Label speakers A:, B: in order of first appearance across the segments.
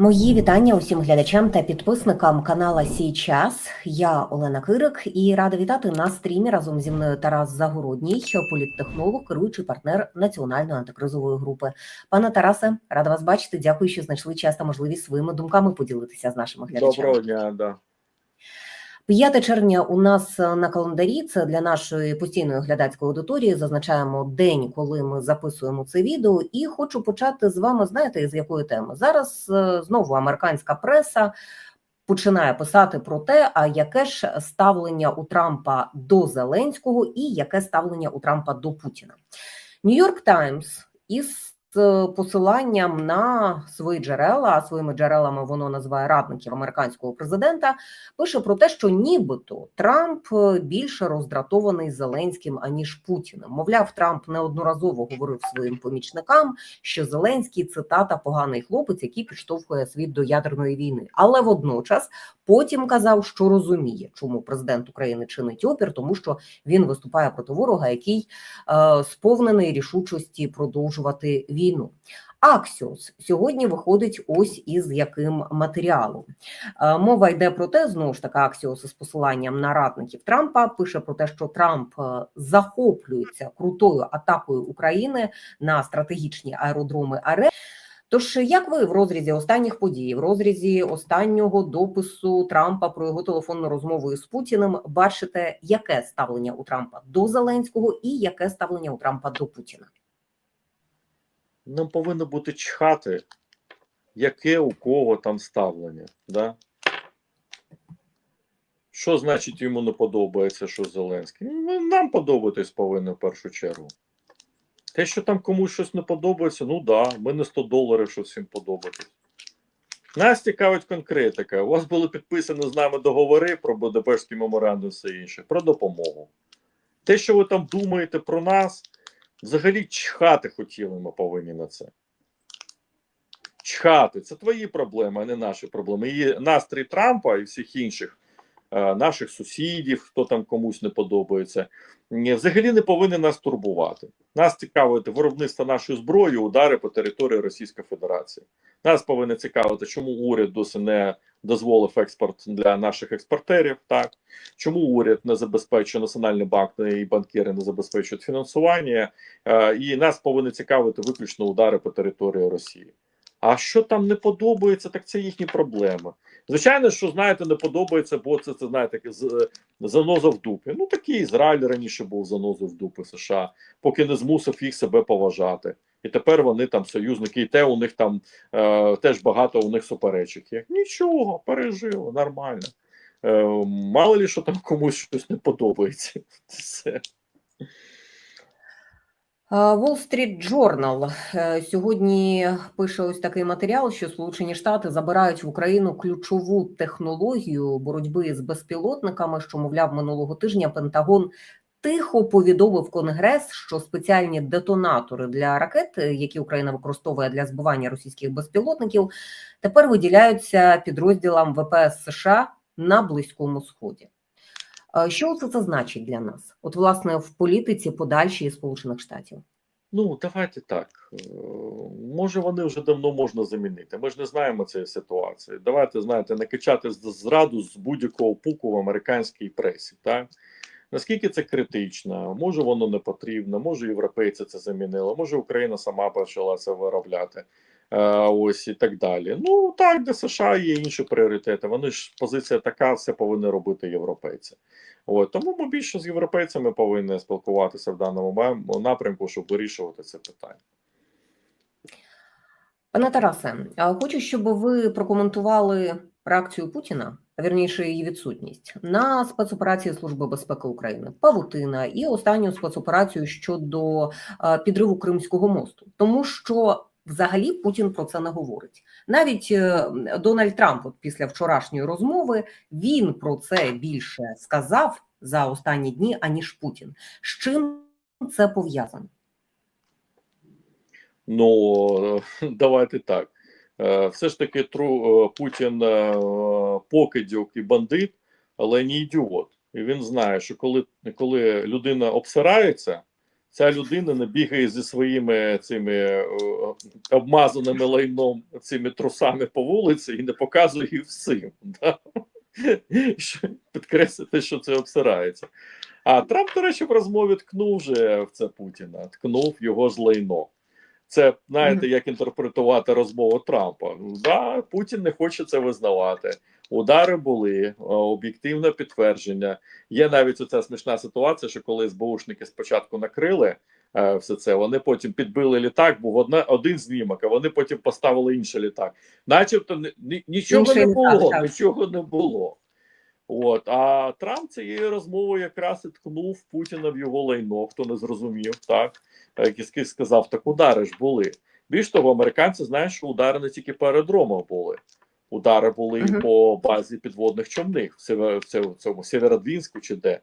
A: Мої вітання усім глядачам та підписникам канала Сій час. Я Олена Кирик і рада вітати на стрімі разом зі мною Тарас Загородній, політтехнолог, керуючий партнер національної антикризової групи. Пане Тарасе, рада вас бачити. Дякую, що знайшли час та можливість своїми думками поділитися з нашими глядачами.
B: Доброго дня, да.
A: 5 червня у нас на календарі. Це для нашої постійної глядацької аудиторії. Зазначаємо день, коли ми записуємо це відео. І хочу почати з вами. Знаєте, з якої теми зараз е, знову американська преса починає писати про те, а яке ж ставлення у Трампа до Зеленського, і яке ставлення у Трампа до Путіна. Нью-Йорк Таймс із з посиланням на свої джерела, а своїми джерелами воно називає радників американського президента. Пише про те, що нібито Трамп більше роздратований Зеленським аніж Путіним. Мовляв, Трамп неодноразово говорив своїм помічникам, що Зеленський цитата поганий хлопець, який підштовхує світ до ядерної війни. Але водночас потім казав, що розуміє, чому президент України чинить опір, тому що він виступає проти ворога, який е, сповнений рішучості продовжувати війну. Аксіос сьогодні виходить ось із яким матеріалом. Е, Мова йде про те, знову ж таки, Аксіос із посиланням на радників Трампа пише про те, що Трамп е, захоплюється крутою атакою України на стратегічні аеродроми АРЕ. Тож, як ви в розрізі останніх подій, в розрізі останнього допису Трампа про його телефонну розмову із Путіним, бачите, яке ставлення у Трампа до Зеленського і яке ставлення у Трампа до Путіна?
B: Нам повинно бути чхати, яке у кого там ставлення. Да? Що значить йому не подобається, що Зеленський? Ну, Нам подобатись повинно в першу чергу. Те, що там комусь щось не подобається, ну да, ми не 100 доларів, що всім подобатись. Нас цікавить конкретика. У вас були підписані з нами договори про Будапештський меморандум і все інше, про допомогу. Те, що ви там думаєте про нас, взагалі чхати хотіли ми повинні на це. Чхати. Це твої проблеми, а не наші проблеми. І настрій Трампа і всіх інших наших сусідів, хто там комусь не подобається, взагалі не повинен нас турбувати. Нас цікавить виробництво нашої зброї, удари по території Російської Федерації. Нас повинно цікавити, чому уряд досі не дозволив експорт для наших експортерів. Так чому уряд не забезпечує національний банк і банкіри не забезпечують фінансування, е, і нас повинні цікавити виключно удари по території Росії. А що там не подобається, так це їхні проблеми. Звичайно, що знаєте, не подобається, бо це це знаєте, з заноза в дупі. Ну такий Ізраїль раніше був заноза в дупи США, поки не змусив їх себе поважати. І тепер вони там союзники, і те у них там е, теж багато у них суперечок є. Нічого, пережили, нормально. Е, Мало ли, що там комусь щось не подобається. Все.
A: Wall Street Journal е, сьогодні пише ось такий матеріал, що Сполучені Штати забирають в Україну ключову технологію боротьби з безпілотниками. Що мовляв минулого тижня Пентагон тихо повідомив Конгрес, що спеціальні детонатори для ракет, які Україна використовує для збивання російських безпілотників, тепер виділяються підрозділам ВПС США на Близькому Сході. Що це це значить для нас? От, власне, в політиці подальшій Сполучених Штатів?
B: Ну, давайте так. Може, вони вже давно можна замінити. Ми ж не знаємо цієї ситуації. Давайте, знаєте, накачати зраду з будь-якого пуку в американській пресі. так? Наскільки це критично? Може, воно не потрібно, може, європейці це замінили, може Україна сама почала це виробляти. Ось і так далі. Ну так, де США є інші пріоритети. Вони ж позиція така, все повинні робити європейці. От тому ми більше з європейцями повинні спілкуватися в даному напрямку, щоб вирішувати це питання.
A: Пане Тарасе, хочу, щоб ви прокоментували реакцію Путіна, вірніше її відсутність на спецоперації Служби безпеки України, Павутина і останню спецоперацію щодо підриву Кримського мосту, тому що Взагалі Путін про це не говорить. Навіть е, Дональд Трамп, от після вчорашньої розмови, він про це більше сказав за останні дні, аніж Путін. З чим це пов'язано?
B: Ну давайте так. Е, все ж таки, тру е, Путін покидьок і бандит, але не ідіот. І він знає, що коли коли людина обсирається, Ця людина не бігає зі своїми цими е, обмазаними лайном цими трусами по вулиці і не показує їх всім. Да? Підкреслити, що це обсирається. А Трамп, до речі, в розмові ткнув вже в це Путіна, ткнув його ж лайно. Це знаєте, як інтерпретувати розмову Трампа. Да, Путін не хоче це визнавати. Удари були, е, об'єктивне підтвердження. Є навіть оця смішна ситуація, що коли СБУшники спочатку накрили е, все це, вони потім підбили літак, був одна, один знімок, а вони потім поставили інший літак. Начебто ні- ні- нічого
A: Інший
B: не
A: літак,
B: було,
A: так.
B: нічого не було. От, а Трамп цією розмовою якраз і ткнув Путіна в його лайно, хто не зрозумів, так який сказав, так удари ж були. Більш того, американці знають, що удари не тільки по аеродромах були. Удари були і
A: Мгм.
B: по базі підводних човних в, Север, в цьому, в цьому Сєвєродвінську чи де.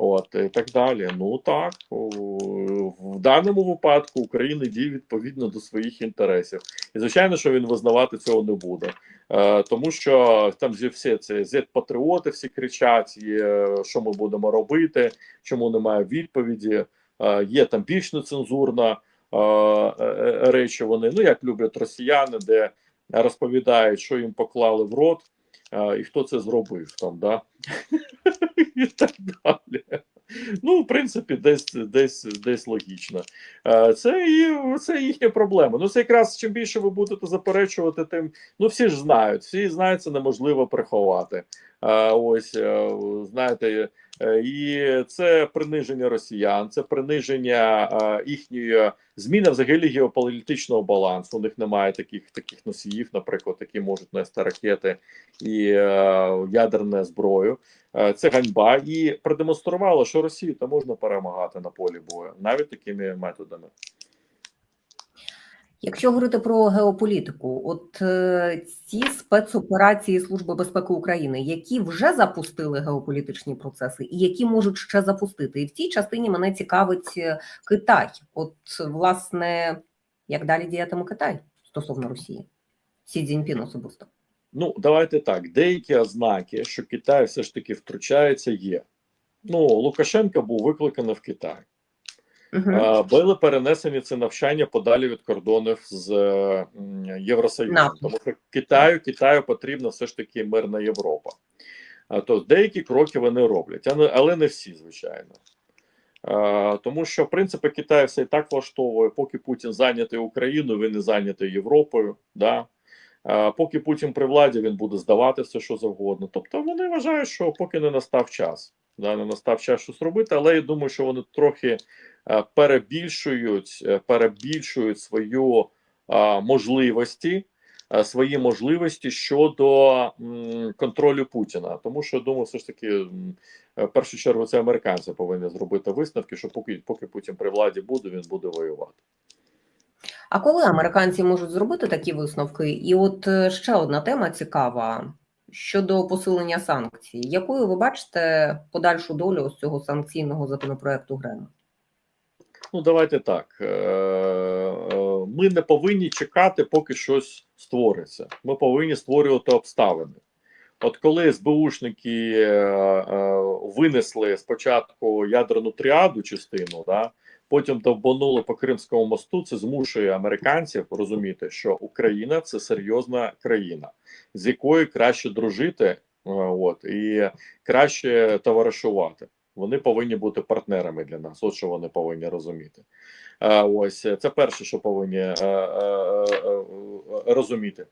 B: От і так далі. Ну так в даному випадку Україна діє відповідно до своїх інтересів, і звичайно, що він визнавати цього не буде, е, тому що там зі всі ці зет-патріоти всі кричать, є, що ми будемо робити, чому немає відповіді. Е, є там більш нецензурна е, е, речі. Вони ну як люблять росіяни, де розповідають, що їм поклали в рот, е, і хто це зробив там, да і так далі. Ну, в принципі, десь десь десь логічно. Е, Це і це їхня проблема. Ну, це якраз чим більше ви будете заперечувати, тим ну всі ж знають, всі знають, це неможливо приховати. Е, Ось знаєте, і це приниження росіян, це приниження е, їхньої зміни взагалі геополітичного балансу. У них немає таких таких носіїв, наприклад, які можуть нести ракети і ядерне зброю. Е, Це ганьба і продемонструвало, що Росію то можна перемагати на полі бою навіть такими методами.
A: Якщо говорити про геополітику, от е, ці спецоперації Служби безпеки України, які вже запустили геополітичні процеси, і які можуть ще запустити, і в цій частині мене цікавить е, Китай. От власне, як далі діятиме Китай стосовно Росії, Сі Цзіньпін особисто.
B: Ну, давайте так. Деякі ознаки, що Китай все ж таки втручається, є. Ну, Лукашенко був викликаний в Китай.
A: Угу.
B: Е, Були перенесені це навчання подалі від кордонів з е, Євросоюзом.
A: НАТО.
B: Тому що Китаю Китаю потрібна все ж таки мирна Європа. А то деякі кроки вони роблять, але не всі, звичайно. Е, Тому що, в принципі, Китай все і так влаштовує, поки Путін зайнятий Україною, він не зайнятий Європою. Да? Е, Поки Путін при владі, він буде здавати все, що завгодно. Тобто вони вважають, що поки не настав час. Да, не настав час щось робити, але я думаю, що вони трохи е, перебільшують, е, перебільшують свою е, можливості, е, свої можливості щодо контролю Путіна. Тому що думаю, все ж таки, е, в першу чергу, це американці повинні зробити висновки, що поки поки Путін при владі буде, він буде воювати.
A: А коли американці можуть зробити такі висновки? І от е, ще одна тема цікава щодо посилення санкцій. Якою ви бачите подальшу долю ось цього санкційного законопроекту Грема?
B: Ну, давайте так. Е, е, Ми не повинні чекати, поки щось створиться. Ми повинні створювати обставини. От коли СБУшники е, винесли спочатку ядерну тріаду частину, да, потім довбанули по Кримському мосту, це змушує американців розуміти, що Україна це серйозна країна, з якою краще дружити, от і краще товаришувати. Вони повинні бути партнерами для нас. От що вони повинні розуміти. Е, ось це перше, що повинні е, е, е, е, розуміти.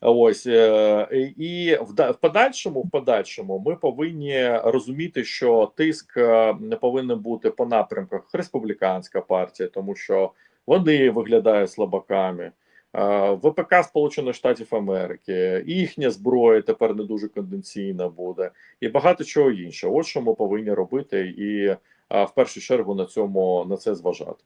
B: Ось е, і в, подальшому, в подальшому, ми повинні розуміти, що тиск е, не повинен бути по напрямках республіканська партія, тому що вони виглядають слабаками. Е, ВПК Сполучених Штатів Америки, їхня зброя тепер не дуже конденційна буде, і багато чого іншого. От що ми повинні робити, і е, в першу чергу на цьому на це зважати.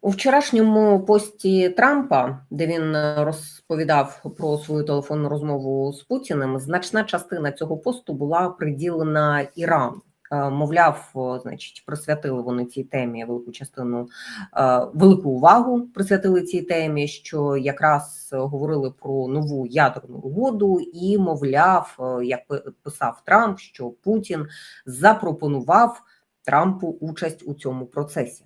A: У вчорашньому пості Трампа, де він розповідав про свою телефонну розмову з Путіним, значна частина цього посту була приділена Ірану. Е, Мовляв, значить, присвятили вони цій темі велику частину, е, велику увагу присвятили цій темі, що якраз говорили про нову ядерну угоду, і мовляв, е, як писав Трамп, що Путін запропонував Трампу участь у цьому процесі.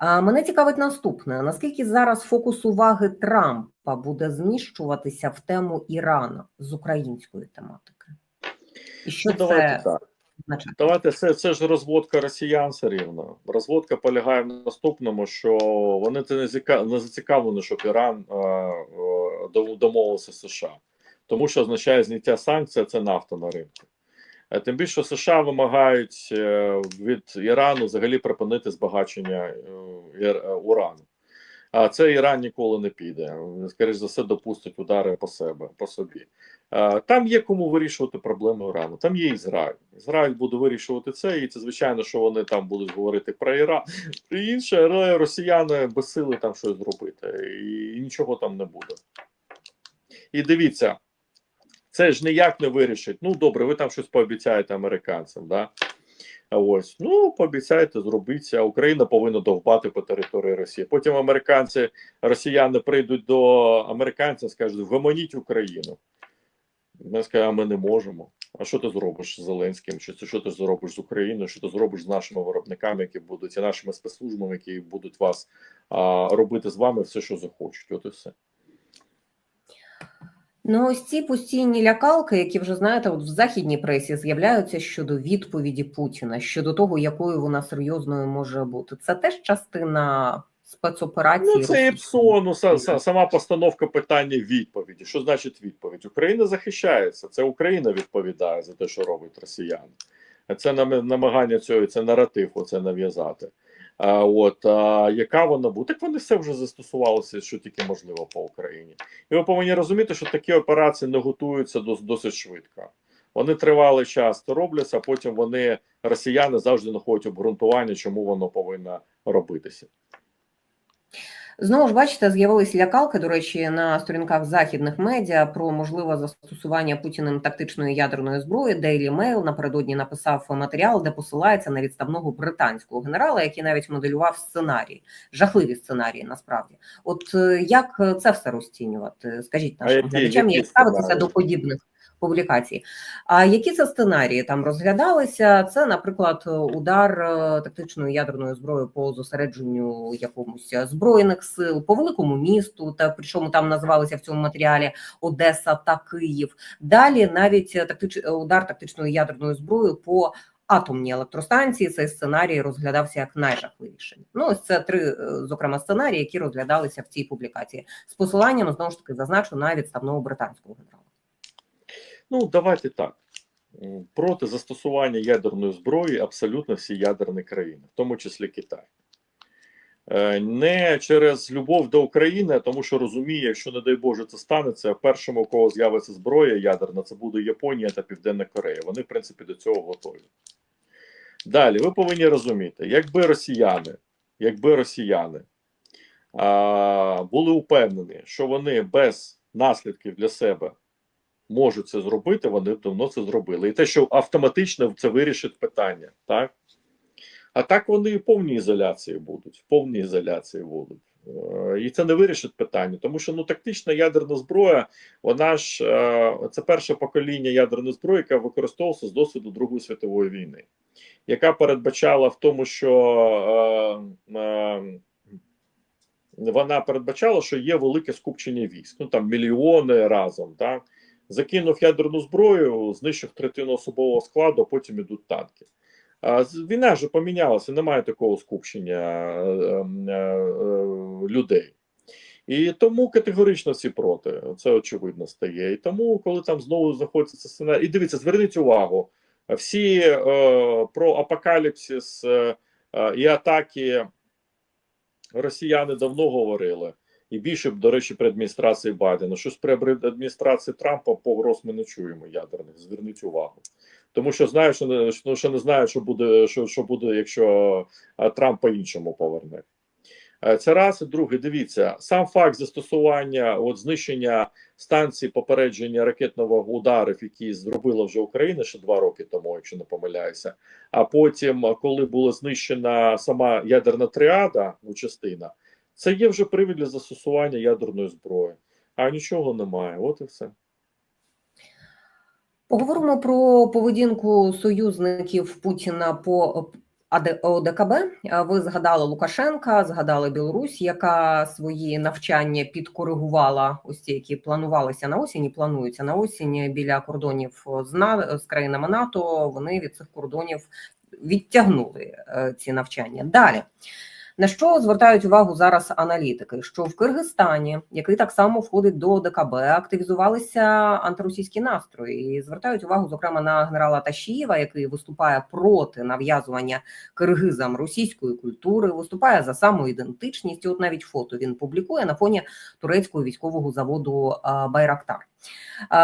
A: Мене цікавить наступне: наскільки зараз фокус уваги Трампа буде зміщуватися в тему Ірану з української тематики? І що
B: Ну,
A: це
B: так. Давайте це, це ж розводка росіян все рівно. Розводка полягає в наступному, що вони не зіка- не зацікавлені, щоб Іран е, е, домовився з США, тому що означає зняття санкцій це нафта на ринку. Е, Тим більше США вимагають е, від Ірану взагалі припинити збагачення е, е, урану. А це Іран ніколи не піде. Скоріше за все, допустить удари по себе по собі. Там є кому вирішувати проблеми Ірану. Там є Ізраїль. Ізраїль буде вирішувати це, і це звичайно, що вони там будуть говорити про Іран і інше, але росіяни безсили там щось зробити, і нічого там не буде. І дивіться, це ж ніяк не вирішить. Ну, добре, ви там щось пообіцяєте американцям, да? Ось, ну пообіцяйте, зробіть, а Україна повинна довбати по території Росії. Потім американці, росіяни прийдуть до американців, скажуть, виманіть Україну. Ми скажемо, ми не можемо. А що ти зробиш з Зеленським? Чи це що ти зробиш з Україною? Що ти зробиш з нашими виробниками, які будуть і нашими спецслужбами, які будуть вас а, робити з вами все, що захочуть? От і все.
A: Ну, ось ці постійні лякалки, які вже знаєте, от в західній пресі з'являються щодо відповіді Путіна, щодо того, якою вона серйозною може бути. Це теж частина спецоперації.
B: Ну, це
A: Росії?
B: ІПСО, ну са- са- сама постановка питання відповіді. Що значить відповідь? Україна захищається. Це Україна відповідає за те, що робить росіяни. Це намагання цього, це наратив, оце нав'язати. А, от а, яка вона буде? Так вони все вже застосувалися, що тільки можливо по Україні. І ви повинні розуміти, що такі операції не готуються дос- досить швидко. Вони тривалий час то робляться, а потім вони, росіяни, завжди знаходять обґрунтування, чому воно повинно робитися.
A: Знову ж бачите, з'явились лякалки, до речі, на сторінках західних медіа про можливе застосування Путіним тактичної ядерної зброї. Daily Mail напередодні написав матеріал, де посилається на відставного британського генерала, який навіть моделював сценарії, жахливі сценарії. Насправді, от е, як це все розцінювати? Скажіть нашим глядачам, як ставитися до подібних публікацій. А які це сценарії там розглядалися? Це, наприклад, удар е, тактичною ядерною зброєю по зосередженню якомусь збройних сил по великому місту, та причому там називалися в цьому матеріалі Одеса та Київ. Далі навіть тактич удар тактичною ядерною зброєю по атомній електростанції. Цей сценарій розглядався як найжахливіший. Ну ось це три, е, зокрема, сценарії, які розглядалися в цій публікації з посиланням знову ж таки зазначу на відставного британського генерала.
B: Ну, давайте так. Проти застосування ядерної зброї абсолютно всі ядерні країни, в тому числі Китай. Е, Не через любов до України, тому що розуміє, якщо, не дай Боже, це станеться, першим, у кого з'явиться зброя ядерна, це буде Японія та Південна Корея. Вони, в принципі, до цього готові. Далі, ви повинні розуміти, якби росіяни, якби росіяни а, були упевнені, що вони без наслідків для себе можуть це зробити, вони давно це зробили. І те, що автоматично це вирішить питання, так? А так вони в повній ізоляції будуть, в повній ізоляції будуть. Е, І це не вирішить питання, тому що ну тактична ядерна зброя, вона ж е, це перше покоління ядерної зброї, яка використовувалася з досвіду Другої світової війни, яка передбачала в тому, що е, вона передбачала, що є велике скупчення військ, ну там мільйони разом, так закинув ядерну зброю, знищив третину особового складу, а потім ідуть танки. Війна вже помінялася, немає такого скупчення е, е, е, людей. І тому категорично всі проти. Це очевидно стає. І тому, коли там знову знаходиться це сценарій. І дивіться, зверніть увагу: всі е, про апокаліпсис е, і атаки росіяни давно говорили. І більше, до речі, при адміністрації Байдена. Щось при адміністрації Трампа погроз ми не чуємо ядерних. Зверніть увагу. Тому що знаю, що не, що, що не знаю, що буде, що, що буде, якщо Трамп по-іншому поверне. Е, Це раз друге. Дивіться, сам факт застосування от знищення станції попередження ракетного ударів, які зробила вже Україна ще два роки тому, якщо не помиляюся. А потім, коли була знищена сама ядерна тріада, ну, частина, це є вже привід для застосування ядерної зброї. А нічого немає. От і все.
A: Поговоримо про поведінку союзників Путіна по ОДКБ. Ви згадали Лукашенка, згадали Білорусь, яка свої навчання підкоригувала, ось ті, які планувалися на осінь, і плануються на осінь біля кордонів з країнами НАТО. Вони від цих кордонів відтягнули е, ці навчання. Далі. На що звертають увагу зараз аналітики? Що в Киргизстані, який так само входить до ОДКБ, активізувалися антиросійські настрої і звертають увагу, зокрема, на генерала Ташієва, який виступає проти нав'язування киргизам російської культури, виступає за самоідентичність. І От навіть фото він публікує на фоні турецького військового заводу Байрактар.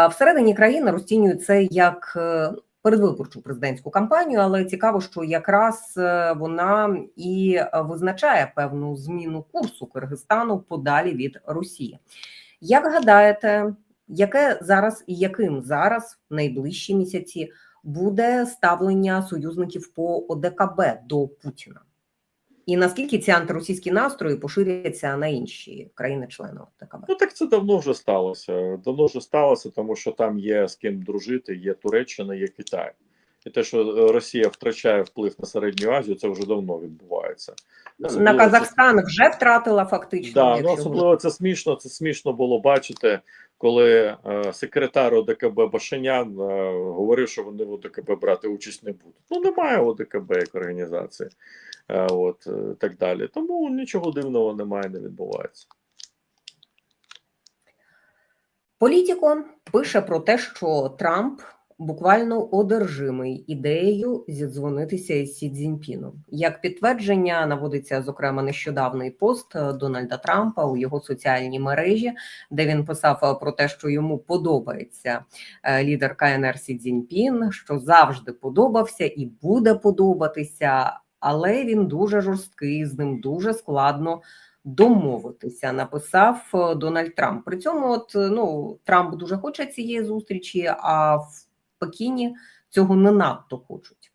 A: Всередині країни розцінюють це як е, передвиборчу президентську кампанію, але цікаво, що якраз е, вона і е, визначає певну зміну курсу Киргизстану подалі від Росії. Як гадаєте, яке зараз і яким зараз в найближчі місяці буде ставлення союзників по ОДКБ до Путіна? І наскільки ці антиросійські настрої поширяться на інші країни-члени ОДКБ?
B: Ну так це давно вже сталося. Давно вже сталося, тому що там є з ким дружити, є Туреччина, є Китай. І те, що е, Росія втрачає вплив на середню Азію, це вже давно відбувається.
A: На
B: Особливо це-
A: Казахстан вже втратила фактично.
B: Да, ну, особливо це смішно. Це смішно було бачити, коли е, секретар ОДКБ Башинян е, говорив, що вони в ОДКБ брати участь не будуть. Ну немає ОДКБ як організації, е, от е, так далі. Тому нічого дивного немає, не відбувається.
A: Політіко пише про те, що Трамп буквально одержимий ідеєю зідзвонитися із Сі Цзіньпіном. Як підтвердження наводиться зокрема нещодавний пост е, Дональда Трампа у його соціальній мережі, де він писав е, про те, що йому подобається е, лідер КНР Сі Цзіньпін, що завжди подобався і буде подобатися, але він дуже жорсткий, з ним дуже складно домовитися, написав Дональд Трамп. При цьому, от ну Трамп дуже хоче цієї зустрічі, а в Пекіні цього не надто хочуть.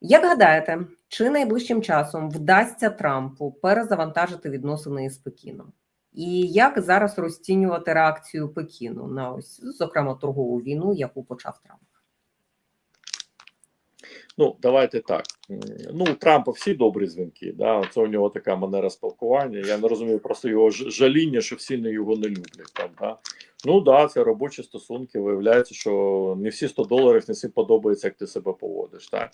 A: Як гадаєте, чи найближчим часом вдасться Трампу перезавантажити відносини із Пекіном? І як зараз розцінювати реакцію Пекіну на ось, зокрема, торгову війну, яку почав Трамп?
B: Ну, давайте так. Ну, у Трампа всі добрі дзвінки. Да? Це у нього така манера спілкування. Я не розумію просто його жаління, що всі не його не люблять. Там, да? Ну да, це робочі стосунки. Виявляється, що не всі 100 доларів не всім подобається, як ти себе поводиш. Так?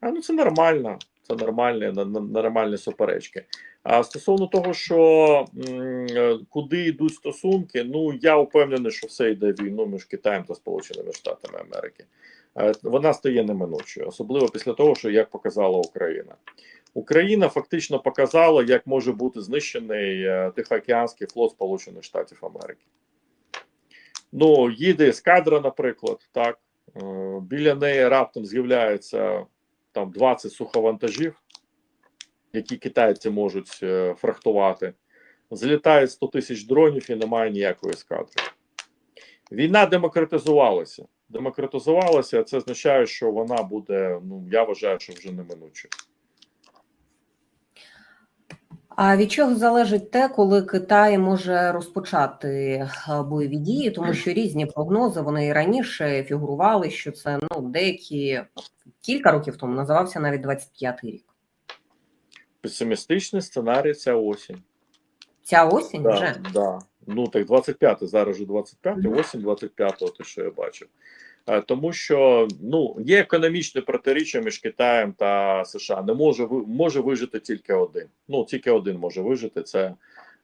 B: А ну це нормально. Це нормальні, нормальні суперечки. А стосовно того, що м, куди йдуть стосунки, ну я впевнений, що все йде війну між Китаєм та Сполученими Штатами Америки. Е, Вона стає неминучою, особливо після того, що як показала Україна. Україна фактично показала, як може бути знищений е, Тихоокеанський флот Сполучених Штатів Америки. Ну, їде ескадра, наприклад, так. Е, Біля неї раптом з'являється там 20 суховантажів, які китайці можуть фрахтувати. Злітає 100 тисяч дронів і немає ніякої ескадри. Війна демократизувалася. Демократизувалася, це означає, що вона буде, ну я вважаю, що вже неминучою.
A: А від чого залежить те, коли Китай може розпочати е, бойові дії, тому що різні прогнози вони і раніше фігурували, що це ну деякі кілька років тому називався навіть 25-й рік.
B: Песимістичний сценарій ця осінь.
A: Ця осінь
B: Да,
A: вже
B: да. Ну так 25 зараз вже 25
A: Мгм.
B: осінь 25-го, те, що я бачив. Е, Тому що ну є економічне протиріччя між Китаєм та США. Не може може вижити тільки один. Ну тільки один може вижити. Це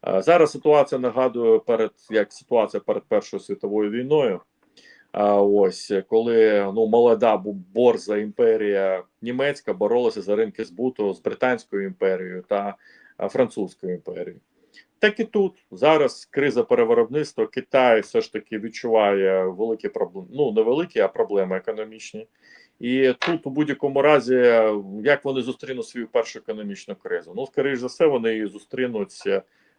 B: е, зараз ситуація нагадує перед як ситуація перед Першою світовою війною. А ось коли ну молода борза імперія німецька боролася за ринки збуту з британською імперією та е, французькою імперією. Так і тут зараз криза перевиробництва. Китай все ж таки відчуває великі проблеми. Ну не великі, а проблеми економічні. І тут, у будь-якому разі, як вони зустрінуть свою першу економічну кризу? Ну, скоріш за все, вони її зустрінуть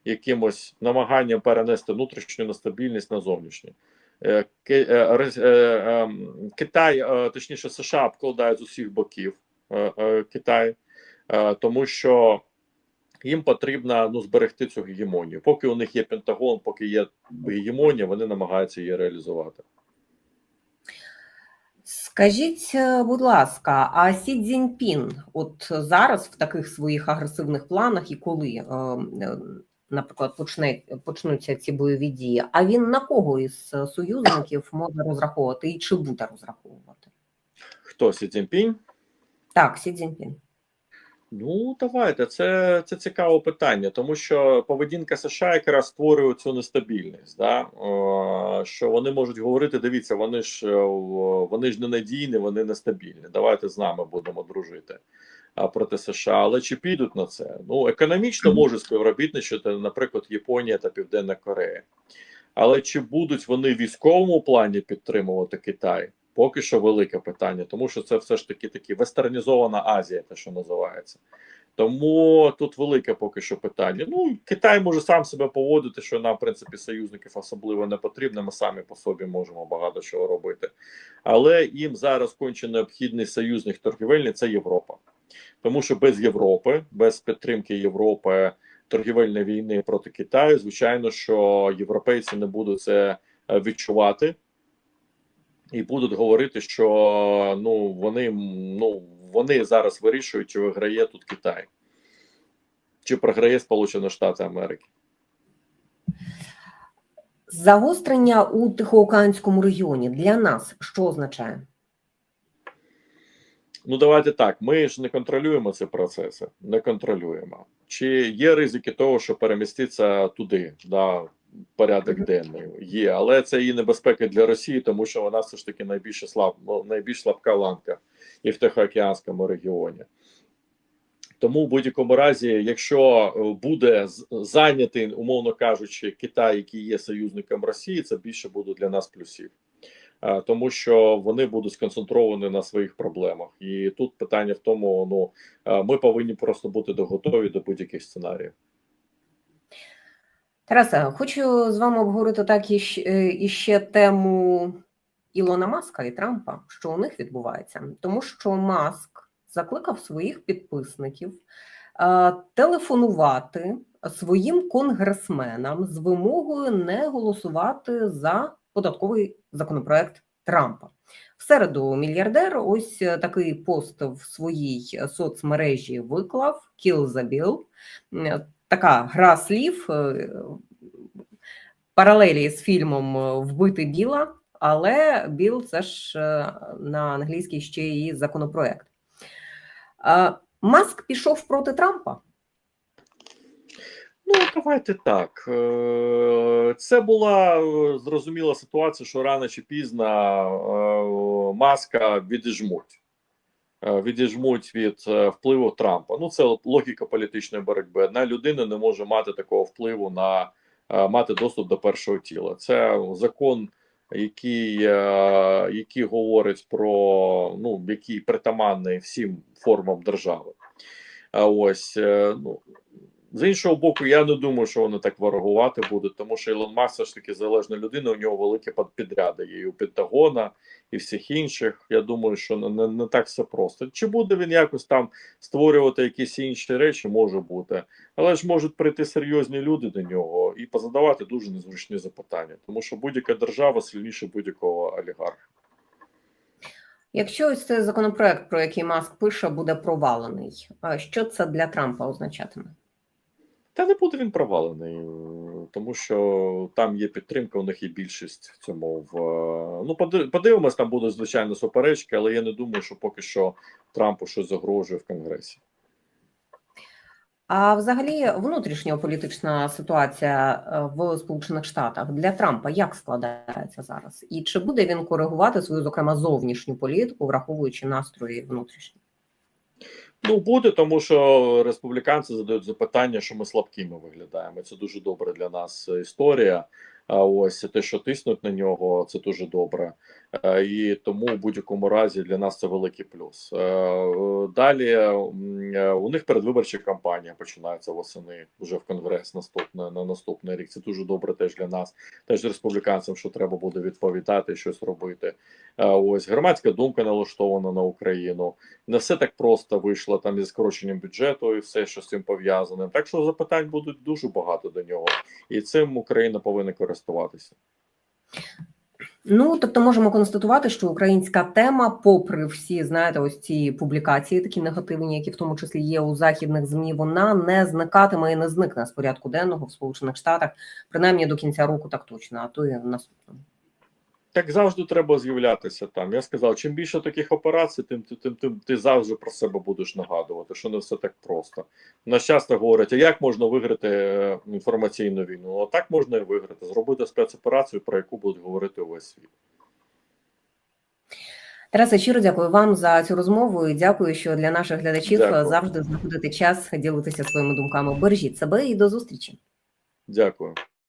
B: якимось намаганням перенести внутрішню нестабільність на зовнішню. Е, е, е, Китай, точніше, США обкладають з усіх боків Китай, тому що їм потрібно ну, зберегти цю гегемонію. Поки у них є Пентагон, поки є гегемонія, вони намагаються її реалізувати.
A: Скажіть, е, будь ласка, а Сі Цзіньпін от зараз в таких своїх агресивних планах і коли, е, е, наприклад, почне, почнуться ці бойові дії, а він на кого із союзників може розраховувати і чи буде розраховувати?
B: Хто Сі Цзіньпінь?
A: Так, Сі Цзіньпін.
B: Ну, давайте. Це, це цікаве питання, тому що поведінка США якраз створює цю нестабільність. Да? Що вони можуть говорити: дивіться, вони ж е, вони ж ненадійні, вони нестабільні. Давайте з нами будемо дружити проти США. Але чи підуть на це? Ну, економічно може співробітничати, наприклад, Японія та Південна Корея. Але чи будуть вони в військовому плані підтримувати Китай? Поки що велике питання, тому що це все ж таки такі вестернізована Азія, те, що називається. Тому тут велике поки що питання. Ну, Китай може сам себе поводити, що нам, в принципі, союзників особливо не потрібно. Ми самі по собі можемо багато чого робити. Але їм зараз конче необхідний союзник торгівельний це Європа. Тому що без Європи, без підтримки Європи торгівельної війни проти Китаю, звичайно, що європейці не будуть це е, відчувати і будуть говорити, що ну вони ну вони зараз вирішують, чи виграє тут Китай, чи програє Сполучені Штати Америки.
A: Загострення у Тихоокеанському регіоні для нас що означає?
B: Ну, давайте так. Ми ж не контролюємо ці процеси, не контролюємо. Чи є ризики того, що переміститься туди, да, порядок денний є, але це і небезпека для Росії, тому що вона все ж таки найбільше слаб, ну, найбільш слабка ланка і в Тихоокеанському регіоні. Тому в будь-якому разі, якщо е, буде зайнятий, умовно кажучи, Китай, який є союзником Росії, це більше буде для нас плюсів. Е, Тому що вони будуть сконцентровані на своїх проблемах, і тут питання в тому: ну е, ми повинні просто бути готові до будь-яких сценаріїв.
A: Тарасе, хочу з вами обговорити так е, іще тему Ілона Маска і Трампа, що у них відбувається, тому що Маск закликав своїх підписників е, телефонувати своїм конгресменам з вимогою не голосувати за податковий законопроект Трампа. В середу мільярдер ось е, такий пост в своїй соцмережі виклав «Kill the bill». Така гра слів, е, паралелі з фільмом е, Вбити Біла, але Біл це ж е, на англійській ще і законопроект. Маск пішов проти Трампа.
B: Ну, давайте так. Це була зрозуміла ситуація, що рано чи пізно маска відіжмуть. Е, Відіжмуть від е, впливу Трампа. Ну, це логіка політичної боротьби. Одна людина не може мати такого впливу на е, мати доступ до першого тіла. Це закон, який, який говорить про ну, який притаманний всім формам держави. Ось ну з іншого боку, я не думаю, що вони так ворогувати будуть, тому що Ілон Маск все ж таки залежна людина. У нього великі під- підряди є і у Пентагона і всіх інших. Я думаю, що не, не, так все просто. Чи буде він якось там створювати якісь інші речі, може бути, але ж можуть прийти серйозні люди до нього і позадавати дуже незручні запитання, тому що будь-яка держава сильніше будь-якого олігарха.
A: Якщо ось цей законопроект, про який Маск пише, буде провалений, що це для Трампа означатиме?
B: Та не буде він провалений, е, тому що там є підтримка, у них є більшість в цьому. В е, ну подивимось, там будуть звичайно суперечки, але я не думаю, що поки що Трампу щось загрожує в Конгресі.
A: А взагалі внутрішньополітична ситуація е, в Сполучених Штатах для Трампа як складається зараз? І чи буде він коригувати свою, зокрема, зовнішню політику, враховуючи настрої внутрішні?
B: Ну буде, тому що республіканці задають запитання, що ми слабкими виглядаємо. Це дуже добре для нас історія. А ось те, що тиснуть на нього, це дуже добре. Е, І тому в будь-якому разі для нас це великий плюс. Е, е, Далі у них передвиборча кампанія починається восени вже в конгрес наступне на наступний рік. Це дуже добре теж для нас, теж республіканцям, що треба буде відповідати, щось робити. Ось громадська думка налаштована на Україну. Не все так просто вийшло там зі скороченням бюджету і все, що з цим пов'язане. Так що запитань будуть дуже багато до нього, і цим Україна повинна користуватися.
A: Ну тобто можемо констатувати, що українська тема, попри всі, знаєте, ось ці публікації, такі негативні, які в тому числі є у західних змі, вона не зникатиме і не зникне з порядку денного в Сполучених Штатах, принаймні до кінця року, так точно, а то і в наступному.
B: Так завжди треба з'являтися там. Я сказав, чим більше таких операцій, тим, тим, тим, тим ти завжди про себе будеш нагадувати, що не все так просто. Нас часто говорять, а як можна виграти е, інформаційну війну? А так можна і виграти, зробити спецоперацію, про яку будуть говорити увесь світ.
A: Тарасе, щиро дякую вам за цю розмову і дякую, що для наших глядачів
B: Дякую.
A: завжди знаходите час ділитися своїми думками. Бережіть себе і до зустрічі.
B: Дякую.